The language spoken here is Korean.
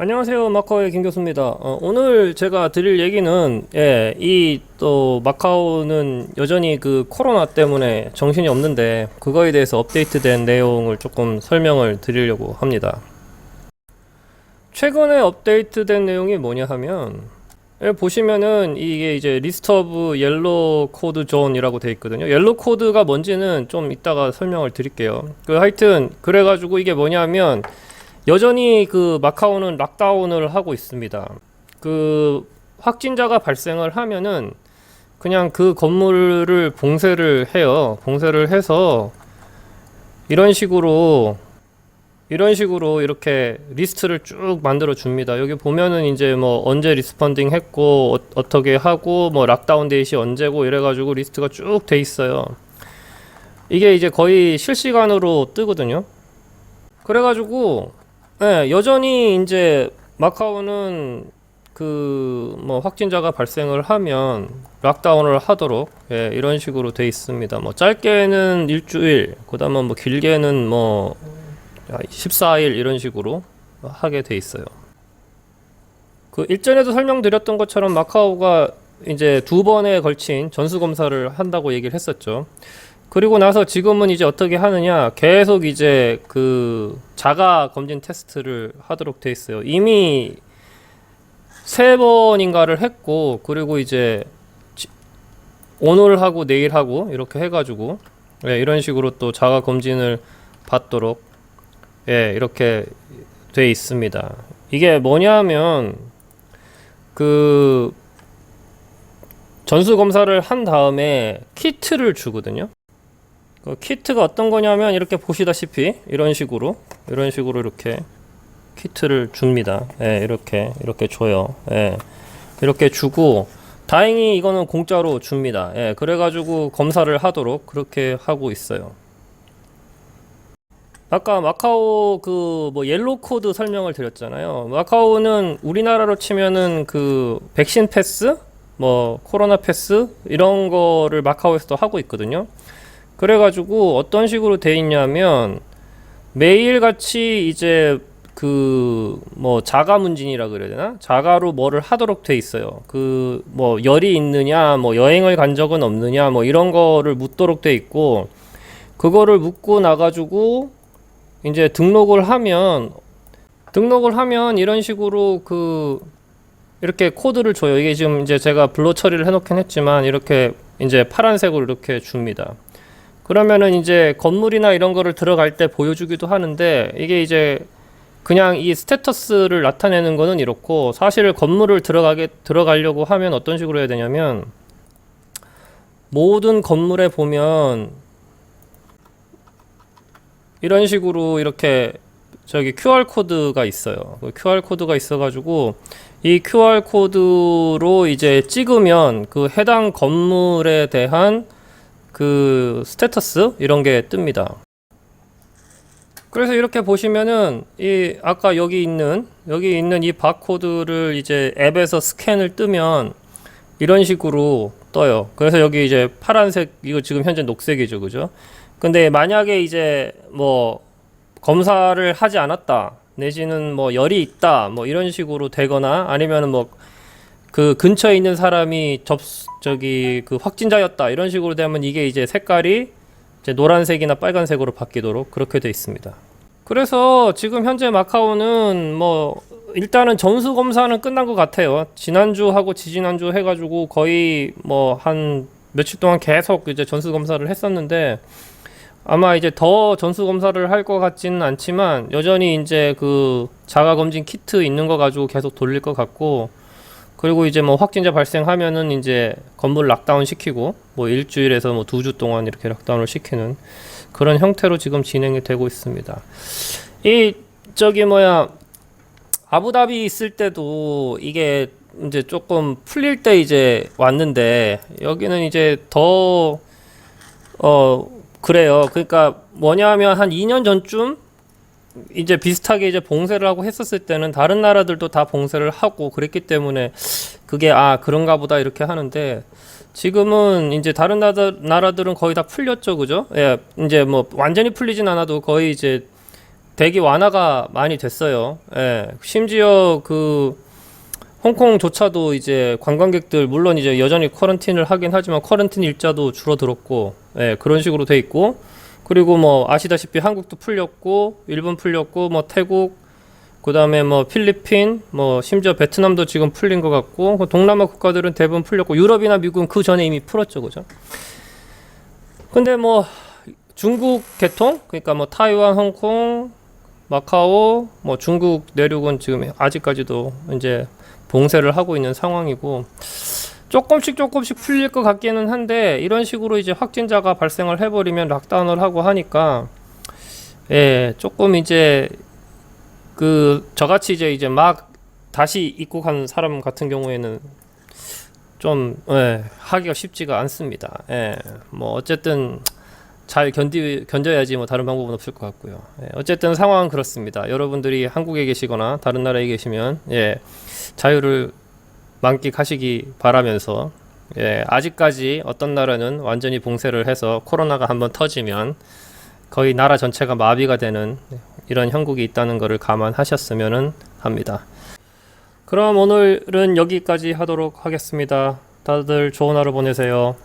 안녕하세요 마카오의 김 교수입니다. 어, 오늘 제가 드릴 얘기는 예, 이 또 마카오는 여전히 그 코로나 때문에 정신이 없는데 그거에 대해서 업데이트된 내용을 조금 설명을 드리려고 합니다. 최근에 업데이트된 내용이 뭐냐 하면 예, 보시면은 이게 이제 리스트 오브 옐로 코드 존이라고 돼 있거든요. 옐로 코드가 뭔지는 좀 이따가 설명을 드릴게요. 그 하여튼 그래가지고 이게 뭐냐면 여전히 그 마카오는 락다운을 하고 있습니다. 그 확진자가 발생을 하면은 그냥 그 건물을 봉쇄를 해요. 봉쇄를 해서 이런 식으로 이런 식으로 이렇게 리스트를 쭉 만들어 줍니다. 여기 보면은 이제 뭐 언제 리스펀딩 했고 어, 어떻게 하고 뭐 락다운 데이시 언제고 이래 가지고 리스트가 쭉 돼 있어요. 이게 이제 거의 실시간으로 뜨거든요. 그래 가지고 예, 여전히 이제 마카오는 그 뭐 확진자가 발생을 하면 락다운을 하도록 예, 이런 식으로 돼 있습니다. 뭐 짧게는 일주일, 그다음에 뭐 길게는 뭐 14일 이런 식으로 하게 돼 있어요. 그 일전에도 설명드렸던 것처럼 마카오가 이제 두 번에 걸친 전수 검사를 한다고 얘기를 했었죠. 그리고 나서 지금은 이제 어떻게 하느냐 계속 이제 그 자가 검진 테스트를 하도록 돼 있어요. 이미 세 번인가를 했고 그리고 이제 지- 오늘 하고 내일 하고 이렇게 해가지고 예, 이런 식으로 또 자가 검진을 받도록 예 이렇게 돼 있습니다. 이게 뭐냐면 그 전수 검사를 한 다음에 키트를 주거든요. 그 키트가 어떤 거냐면 이렇게 보시다시피 이런 식으로 이런 식으로 이렇게 키트를 줍니다. 예, 이렇게 이렇게 줘요. 예. 이렇게 주고 다행히 이거는 공짜로 줍니다. 예, 그래가지고 검사를 하도록 그렇게 하고 있어요. 아까 마카오 그 뭐 옐로 코드 설명을 드렸잖아요. 마카오는 우리나라로 치면은 그 백신 패스, 뭐 코로나 패스 이런 거를 마카오에서도 하고 있거든요. 그래가지고 어떤 식으로 돼 있냐면 매일 같이 이제 그 뭐 자가 문진이라 그래야 되나 자가로 뭐를 하도록 돼 있어요. 그 뭐 열이 있느냐, 뭐 여행을 간 적은 없느냐, 뭐 이런 거를 묻도록 돼 있고 그거를 묻고 나가지고 이제 등록을 하면 등록을 하면 이런 식으로 그 이렇게 코드를 줘요. 이게 지금 이제 제가 블러 처리를 해놓긴 했지만 이렇게 이제 파란색으로 이렇게 줍니다. 그러면은 이제 건물이나 이런 거를 들어갈 때 보여주기도 하는데 이게 이제 그냥 이 스테터스를 나타내는 거는 이렇고 사실 건물을 들어가게 들어가려고 하면 어떤 식으로 해야 되냐면 모든 건물에 보면 이런 식으로 이렇게 저기 QR 코드가 있어요. 그 QR 코드가 있어가지고 이 QR 코드로 이제 찍으면 그 해당 건물에 대한 그 스테터스 이런 게 뜹니다. 그래서 이렇게 보시면은 이 아까 여기 있는 여기 있는 이 바코드를 이제 앱에서 스캔을 뜨면 이런 식으로 떠요. 그래서 여기 이제 파란색 이거 지금 현재 녹색이죠, 그죠? 근데 만약에 이제 뭐 검사를 하지 않았다 내지는 뭐 열이 있다 뭐 이런 식으로 되거나 아니면은 뭐 그 근처에 있는 사람이 접 저기 그 확진자였다 이런 식으로 되면 이게 이제 색깔이 이제 노란색이나 빨간색으로 바뀌도록 그렇게 돼 있습니다. 그래서 지금 현재 마카오는 뭐 일단은 전수 검사는 끝난 것 같아요. 지난주하고 지지난주 해가지고 거의 뭐 한 며칠 동안 계속 이제 전수 검사를 했었는데 아마 이제 더 전수 검사를 할 것 같지는 않지만 여전히 이제 그 자가 검진 키트 있는 거 가지고 계속 돌릴 것 같고 그리고 이제 뭐 확진자 발생하면은 이제 건물 락다운 시키고 뭐 일주일에서 뭐 두 주 동안 이렇게 락다운을 시키는 그런 형태로 지금 진행이 되고 있습니다. 이 저기 뭐야 아부다비 있을 때도 이게 이제 조금 풀릴 때 이제 왔는데 여기는 이제 더 어 그래요. 그러니까 뭐냐면 한 2년 전쯤 이제 비슷하게 이제 봉쇄를 하고 했었을 때는 다른 나라들도 다 봉쇄를 하고 그랬기 때문에 그게 아 그런가 보다 이렇게 하는데 지금은 이제 다른 나라, 나라들은 거의 다 풀렸죠 그죠 예 이제 뭐 완전히 풀리진 않아도 거의 이제 대기 완화가 많이 됐어요. 예. 심지어 그 홍콩조차도 이제 관광객들 물론 이제 여전히 쿼런틴을 하긴 하지만 쿼런틴 일자도 줄어들었고 예, 그런 식으로 돼 있고 그리고 뭐 아시다시피 한국도 풀렸고 일본 풀렸고 뭐 태국 그다음에 뭐 필리핀 뭐 심지어 베트남도 지금 풀린 것 같고 그 동남아 국가들은 대부분 풀렸고 유럽이나 미국은 그 전에 이미 풀었죠 그죠? 근데 뭐 중국 개통 그러니까 뭐 타이완 홍콩 마카오 뭐 중국 내륙은 지금 아직까지도 이제 봉쇄를 하고 있는 상황이고 조금씩 조금씩 풀릴 것 같기는 한데 이런 식으로 이제 확진자가 발생을 해버리면 락다운을 하고 하니까 예 조금 이제 그 저같이 이제 이제 막 다시 입국한 사람 같은 경우에는 좀 예, 하기가 쉽지가 않습니다. 예, 뭐 어쨌든 잘 견디 견뎌야지 뭐 다른 방법은 없을 것 같고요. 예, 어쨌든 상황은 그렇습니다. 여러분들이 한국에 계시거나 다른 나라에 계시면 예, 자유를 만끽하시기 바라면서 예, 아직까지 어떤 나라는 완전히 봉쇄를 해서 코로나가 한번 터지면 거의 나라 전체가 마비가 되는 이런 형국이 있다는 것을 감안하셨으면 합니다. 그럼 오늘은 여기까지 하도록 하겠습니다. 다들 좋은 하루 보내세요.